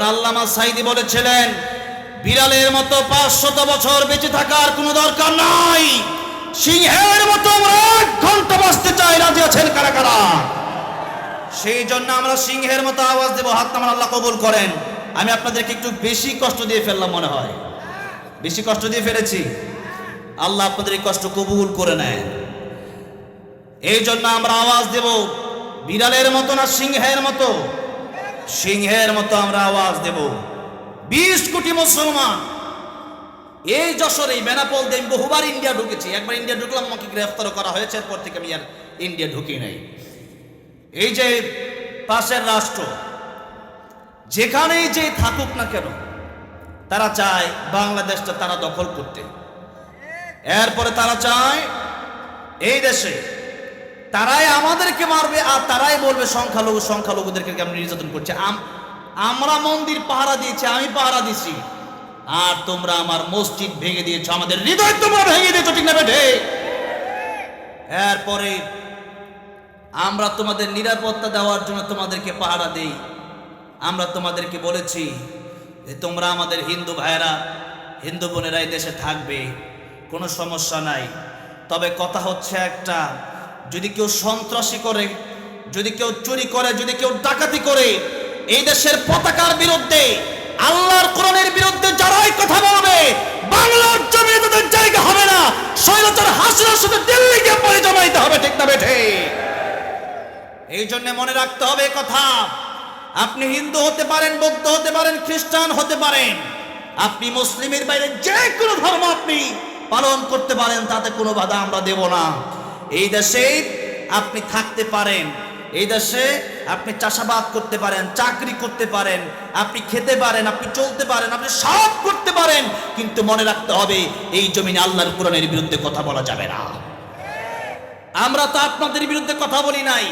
কারণ আল্লামা সাইদি বলেছিলেন, বিড়ালের মতো পাঁচশত বছর বেঁচে থাকার কোনো দরকার নাই। সিংহের মতো আমরা এক ঘণ্টা বাঁচতে চাই, রাজি আছেন কারা কারা? সেই জন্য আমরা সিংহের মতো আওয়াজ দেবো, হাত আমার আল্লাহ কবুল করেন। আমি আপনাদেরকে একটু বেশি কষ্ট দিয়ে ফেললাম মনে হয়। বেশি কষ্ট দিয়ে ফেলেছি। আল্লাহ আপনাদের এই কষ্ট কবুল করে নেয়। এই জন্য আমরা আওয়াজ দেব, বিড়ালের মতো না সিংহের মতো। সিংহের মতো আমরা আওয়াজ দেব। বিশ কোটি মুসলমান। এই যশোর বেনাপোল দিয়ে বহুবার ইন্ডিয়া ঢুকেছি। একবার ইন্ডিয়া ঢুকলাম, আমাকে গ্রেফতার করা হয়েছে। এরপর থেকে আমি আর ইন্ডিয়া ঢুকি নাই। এই যে পাশের রাষ্ট্র, যেখানেই যে থাকুক না কেন, তারা চায় বাংলাদেশটা তারা দখল করতে। এরপরে তারা চায় এই দেশে তারাই আমাদেরকে মারবে আর তারাই বলবে সংখ্যালঘু, সংখ্যালঘুদেরকে কেমন নির্যাতন করছে। আম- আমরা মন্দির পাহারা দিয়েছি, আমি পাহারা দিছি আর তোমরা আমার মসজিদ ভেঙে দিয়েছ, আমাদের হৃদয় তোমরা ভেঙে দিয়েছ, ঠিক না বেঠে? এরপরে আমরা তোমাদের নিরাপত্তা দেওয়ার জন্য তোমাদেরকে পাহারা দেই। আমরা তোমাদেরকে বলেছি যে তোমরা আমাদের হিন্দু ভাইয়েরা, হিন্দু বোনেরা এই দেশে থাকবে, কোনো সমস্যা নাই। তবে কথা হচ্ছে একটা যদি কেউ সন্ত্রাসী করে, যদি কেউ চুরি করে, যদি কেউ ডাকাতি করে, এই দেশের পতাকার বিরুদ্ধে, আল্লাহর কোরআনের বিরুদ্ধে যারাই কথা বলবে, বাংলার জমিনে তাদের জায়গা হবে না। শৈলচার হাসিনার সাথে দিল্লি গিয়ে পরে জমাইতে হবে, ঠিক না বেঠে? এই জন্য মনে রাখতে হবে কথা। আপনি হিন্দু হতে পারেন, বৌদ্ধ হতে পারেন, খ্রিস্টান হতে পারেন। আপনি মুসলিমের বাইরে যে কোনো ধর্ম আপনি পালন করতে পারেন, তাতে কোনো বাধা আমরা দেব না। এই দেশে আপনি থাকতে পারেন। এই দেশে আপনি চাষাবাদ করতে পারেন, চাকরি করতে পারেন, আপনি খেতে পারেন, আপনি চলতে পারেন, আপনি সব করতে পারেন, কিন্তু মনে রাখতে হবে এই জমিনে আল্লাহর কোরআনের বিরুদ্ধে কথা বলা যাবে না। আমরা তো আপনাদের বিরুদ্ধে কথা বলি নাই।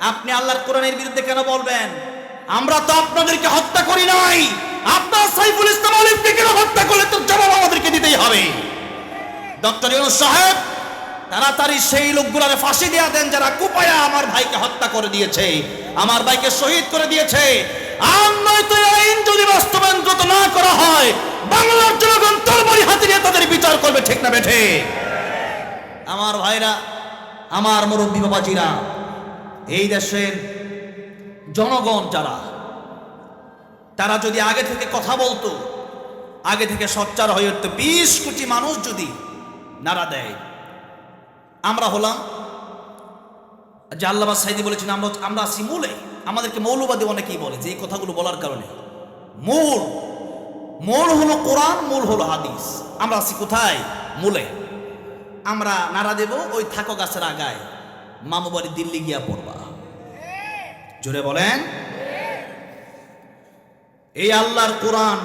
আপনি আল্লাহর কোরআনের বিরুদ্ধে কেন বলবেন? আমরা তো আপনাদেরকে হত্যা করি নাই। আপনার সাইফুল ইসলাম আলিমকে কেন হত্যা করলে তো জবাব আমাদেরকে দিতেই হবে? ডক্টর ইউনুস সাহেব তাড়াতাড়ি সেই লোকগুলারে ফাঁসি দেয়া দেন যারা কুপায়া আমার ভাইকে হত্যা করে দিয়েছে, আমার ভাইকে শহীদ করে দিয়েছে। আর নয়তো আইন যদি বাস্তবায়ন না করা হয়, বাংলার জনগণ তরবারি হাতে নিয়ে তাদের বিচার করবে, ঠিক না বেঠে? আমার ভাইরা, আমার মুরব্বী বাবাজিরা, এই দেশের জনগণ যারা, তারা যদি আগে থেকে কথা বলতো, আগে থেকে সচ্চার হয়ে উঠতো, বিশ কোটি মানুষ যদি নাড়া দেয় আমরা হলাম, যে আল্লাহ সাইদি বলেছেন, আমরা আমরা আছি মূলে। আমাদেরকে মৌলবাদী অনেকেই বলে যে এই কথাগুলো বলার কারণে। মূল মূল হলো কোরআন, মূল হলো হাদিস। আমরা আছি কোথায়? মূলে। আমরা নাড়া দেব ওই থাকো গাছের আগায়। মামু বাড়ি দিল্লি গিয়া পড়বা। জোরে বলেন। এই আল্লাহর কোরআন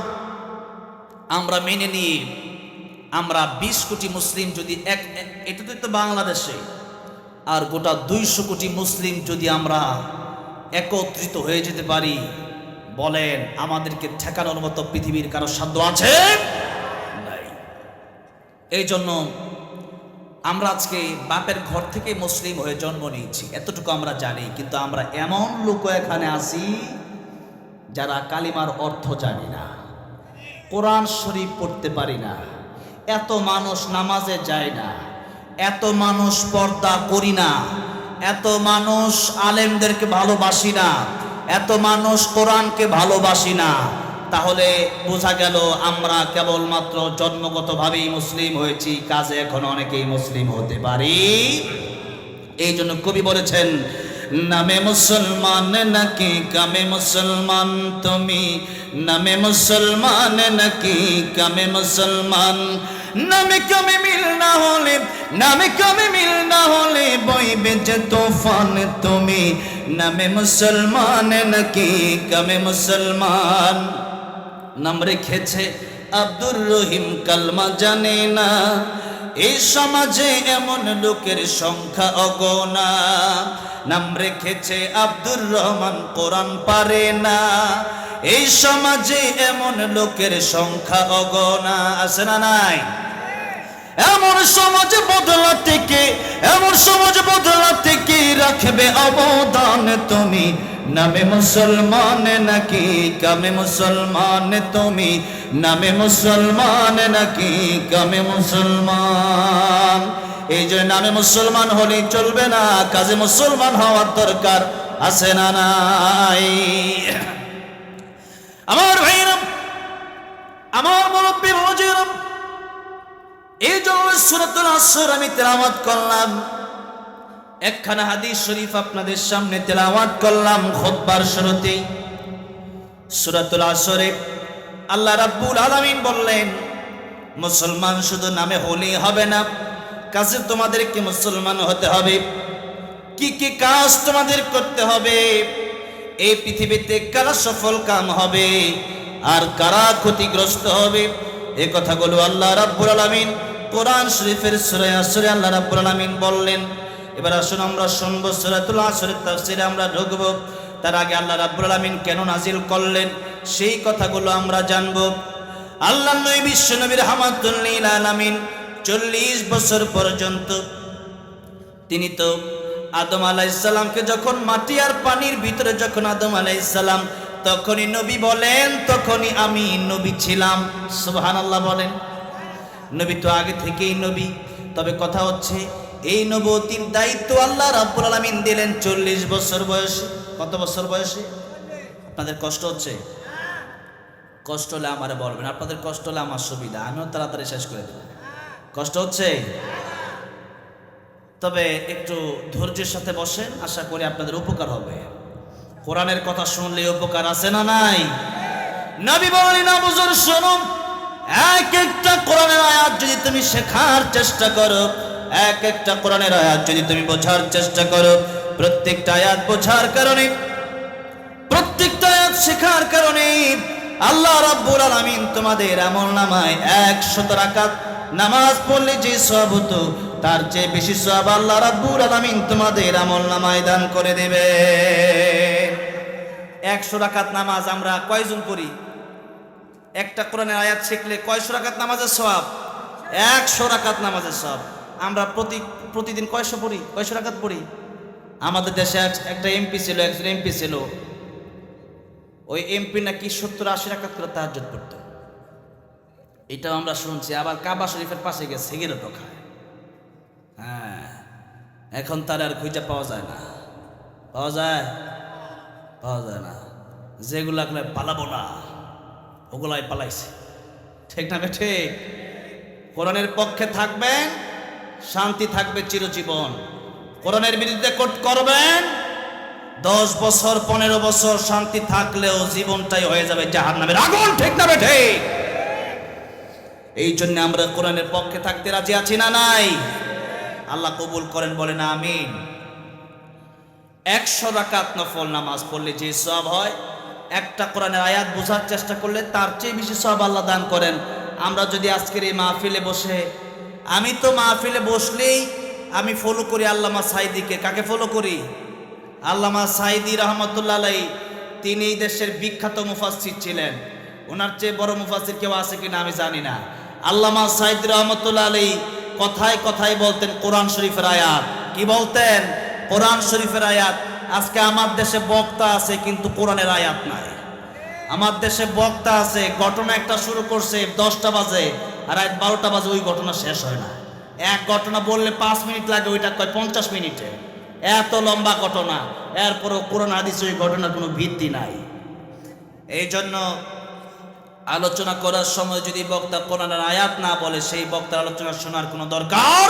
আমরা মেনে নিয়ে আমরা বিশ কোটি মুসলিম যদি এক এটা তো- বাংলাদেশে। আর গোটা দুইশো কোটি মুসলিম যদি আমরা একত্রিত হয়ে যেতে পারি, বলেন আমাদেরকে ঠেকানোর মতো পৃথিবীর কারও সাধ্য আছে? এই জন্য আমরা আজকে বাপের ঘর থেকে মুসলিম হয়ে জন্ম নিয়েছি, এতটুকু আমরা জানি। কিন্তু আমরা এমন লোক এখানে আছি যারা কালিমার অর্থ জানি না, কোরআন শরীফ পড়তে পারি না। এত মানুষ নামাজে যায় না, এত মানুষ পর্দা করি না, এত মানুষ আলেমদেরকে ভালোবাসি না, এত মানুষ কোরআনকে ভালোবাসি না। তাহলে বোঝা গেল আমরা কেবলমাত্র জন্মগতভাবেই মুসলিম হয়েছি, কাজে এখন অনেকেই মুসলিম হতে পারি। এই জন্য কবি বলেছেন, নামে মুসলমান নাকি কামে মুসলমান তুমি? নামে মুসলমান নাকি কামে মুসলমান নামে কামে মিল না হলে, নামে কামে মিল না হলে বইবে যে তোফান তুমি। নামে মুসলমান নাকি কমে মুসলমান? নাম রেখেছে আব্দুর রহিম কালমা জানে না। এই সমাজে এমন লোকের সংখ্যা অগণা। নাম রেখেছে আব্দুর রহমান, কোরআন পারে না। এই সমাজে এমন লোকের সংখ্যা অগণা। আছে না নাই? এমন সমাজ বদলা থেকে, এমন সমাজ বদলা থেকে রাখবে অবদান তুমি। নামে মুসলমান নাকি, কামে মুসলমান তুমি। নামে মুসলমান নাকি, কামে মুসলমান। এই যে নামে মুসলমান হলে চলবে না, কাজে মুসলমান হওয়ার দরকার আছে না নাই। আমার ভাইরা আমার মুরব্বী মজিরম এই জন্য সুরাতুল আসর আমি তেলাওয়াত করলাম। একখানা হাদিস শরীফ আপনাদের সামনে তেলাওয়াত করলাম খুতবার শুরুতেই। সুরাতুল আসরে আল্লাহ রাব্বুল আলামিন বললেন, মুসলমান শুধু নামে হলেই হবে না, কাজে তোমাদেরকে মুসলমান হতে হবে। কি কি কাজ তোমাদের করতে হবে? এই পৃথিবীতে কারা সফল কাম হবে? আর কারা ক্ষতিগ্রস্ত হবে? এই কথাগুলো আল্লাহ রাব্বুল আলামিন কোরআন শরীফের সূরা আসরে আল্লাহ রাব্বুল আলামিন বললেন, এবার আসুন আমরা শুনব সূরাতুল আসরের তাফসীরে আমরা ঢুকবো। তার আগে আল্লাহ রাব্বুল আলামিন কেন নাজিল করলেন? সেই কথাগুলো আমরা জানব। আল্লাহ নবী বিশ্ব নবীর হামাতুল্লিল আলামিন চল্লিশ বছর পর্যন্ত তিনি তো আদম আলাইসাল্লামকে যখন মাটি আর পানির ভিতরে যখন আদম আলাইসাল্লাম তখনই নবী বলেন, তখনই আমি নবী ছিলাম। সুবহান আল্লাহ বলেন। নবী তো আগে থেকেই নবী। তবে কথা হচ্ছে, এই নবতির দায়িত্ব আল্লাহ রাব্বুল আলামিন দিলেন চল্লিশ বছর বয়সে। কত বছর বয়সে? আপনাদের কষ্ট হচ্ছে? কষ্ট হলে আমারে বলবেন, আপনাদের কষ্ট হলে আমার সুবিধা, আমিও তাড়াতাড়ি শেষ করে দেব। কষ্ট হচ্ছে? তবে একটু ধৈর্যের সাথে বসেন, আশা করি আপনাদের উপকার হবে। কোরআনের কথা শুনলে উপকার আছে না নাই? নবী বলেন, না বুঝুন শোনো এক একটা কোরআনের আয়াত যদি তুমি শেখার চেষ্টা করো, এক একটা কোরআনের আয়াত যদি তুমি বোঝার চেষ্টা করো, প্রত্যেকটা আয়াত বোঝার কারণে, প্রত্যেকটা আয়াত শেখার কারণে আল্লাহ রাব্বুল আলামিন তোমাদের আমল নামায়, একশত রাকাত নামাজ পড়লে যে সব হতো, তার চেয়ে বেশি সব আল্লাহ রাব্বুল আলামিন তোমাদের আমল নামায় দান করে দেবে একশো রাকাত নামাজ আমরা কয়জন পড়ি? একটা কোরআনের আয়াত শিখলে কয়শো রাকাত নামাজের সব একশো রাকাত নামাজের সব আমরা প্রতি, প্রতিদিন কয়শো পড়ি? কয়শো রাকাত পড়ি? আমাদের দেশে এক- একটা এমপি ছিল, একজন এমপি ছিল। ওই এমপি নাকি সত্তর আশি রাকাত করে তাহাজ্জুদ পড়তো। এটাও আমরা শুনছি, আবার কাবা শরীফের পাশে গিয়ে সিগারেটও খায়। হ্যাঁ এখন তার আর খুঁজে পাওয়া যায় না। পাওয়া যায়? পাওয়া যায় না। যেগুলা পালাবো না। ওগুলাই পালাইছে। ঠিক না ঠিক? কোরআনের পক্ষে থাকবেন, শান্তি থাকবে চিরজীবন। কোরআনের বিরুদ্ধে কোট করবেন, দশ বছর, পনেরো বছর শান্তি থাকলেও জীবনটাই হয়ে যাবে জাহার নামের আগুন। ঠিক না ঠিক? এই জন্য আমরা কোরআনের পক্ষে থাকতে রাজি আছি না নাই? আল্লাহ কবুল করেন, বলেন আমিন। একশো রাকাত নফল নামাজ পড়লে যে সব হয় একটা কোরআনের আয়াত বোঝার চেষ্টা করলে তার চেয়ে বেশি সব আল্লাহ দান করেন। আমরা যদি আজকের এই মাহফিলে বসে, আমি তো মাহফিলে বসলেই আমি ফলো করি আল্লামা সাইদিকে। কাকে ফলো করি? আল্লামা সাইদি রহমতুল্লাহ তিনি এই দেশের বিখ্যাত মুফাসির ছিলেন। ওনার চেয়ে বড় মুফাসির কেউ আছে কিনা আমি জানি না। আল্লামা সাইদ রহমতুল্লাহ আলাই কথায় কথায় বলতেন কোরআন শরীফের আয়াত। কি বলতেন? কোরআন শরীফের আয়াত আজকে আমার দেশে বক্তা আছে, কিন্তু কোরআনের আয়াত নাই। আমার দেশে বক্তা আছে, ঘটনা একটা শুরু করছে দশটা বাজে, আর রাত বারোটা বাজে ওই ঘটনা শেষ হয় না। এক ঘটনা বললে পাঁচ মিনিট লাগে, ওইটা কয় পঞ্চাশ মিনিটে। এত লম্বা ঘটনা, এরপরও কোরআন হাদিস ওই ঘটনার কোনো ভিত্তি নাই। এই জন্য আলোচনা করার সময় যদি বক্তা কোরআনের আয়াত না বলে, সেই বক্তার আলোচনা শোনার কোনো দরকার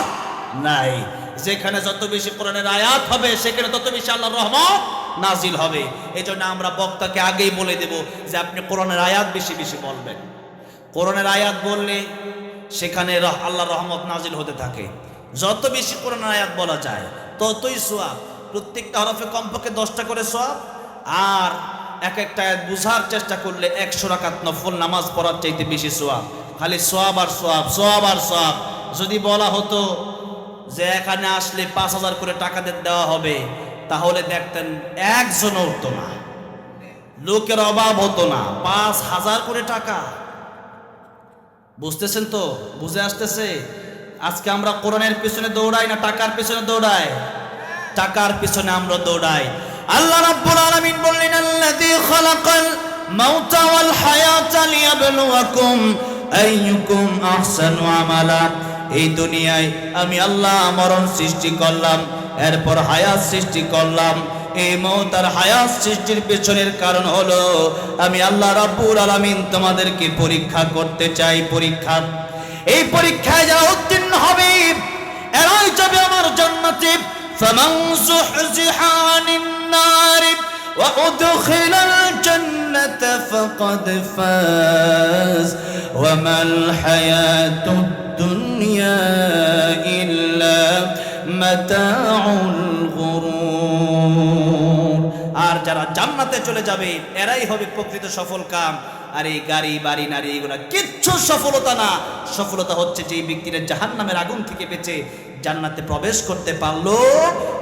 নাই। যেখানে যত বেশি কোরআনের আয়াত হবে, সেখানে তত বেশি আল্লাহর রহমত নাজিল হবে। এই জন্য আমরা বক্তাকে আগেই বলে দেব যে আপনি কোরআনের আয়াত বেশি বেশি বলবেন। কোরআনের আয়াত বললে সেখানে আল্লাহর রহমত নাজিল হতে থাকে। যত বেশি কোরআনের আয়াত বলা যায়, ততই সোয়াব। প্রত্যেকটা হরফে কমপক্ষে দশটা করে সোয়াব। আর এক একটা আয়াত বুঝার চেষ্টা করলে একশো রাকাত নফল নামাজ পড়ার চাইতে বেশি সোয়াব। খালি সোয়াব আর সোয়াব সোয়াব আর সোয়াব। যদি বলা হতো যে এখানে আসলে পাঁচ হাজার করে টাকা দেওয়া হবে, তাহলে দেখতেন একজন উঠতো না। লোকের অভাব হতো না। পাঁচ হাজার করে টাকা। বুঝতেছেন তো? বুঝে আসতেছে? আজকে আমরা কোরআনের পিছনে দৌড়াই না টাকার পিছনে দৌড়াই? টাকার পিছনে আমরা দৌড়াই। আল্লাহ রাব্বুল আলামিন বললেন, আল্লাযী খালাকাল মাউতা ওয়াল হায়াতা লিয়াবলুয়াকুম আইয়ুকুম আহসানু আমালা। এই দুনিয়ায় আমি আল্লাহ মরণ সৃষ্টি করলাম, এরপর হায়াত সৃষ্টি করলাম। এই মৌত আর হায়াত সৃষ্টির পেছনের কারণ হলো, আমি আল্লাহ রাব্বুল আলামিন তোমাদেরকে পরীক্ষা করতে চাই, পরীক্ষা। এই পরীক্ষায় যারা উত্তীর্ণ হবে, এরাই যাবে আমার জান্নাতে। ফামান সুহজিহা আনিন নার। وأدخل الجنة فقد فاز وما الحياة الدنيا إلا متاع الغرور আর যারা জান্নাতে চলে যাবে এরাই হবে প্রকৃত সফল কাম আর এই গাড়ি বাড়ি নারী এগুলা কিচ্ছু সফলতা না সফলতা হচ্ছে যে ব্যক্তিরা জাহান নামের আগুন থেকে বেঁচে জান্নাতে প্রবেশ করতে পারলো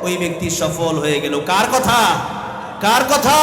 ওই ব্যক্তি সফল হয়ে গেল কার কথা কার কথা?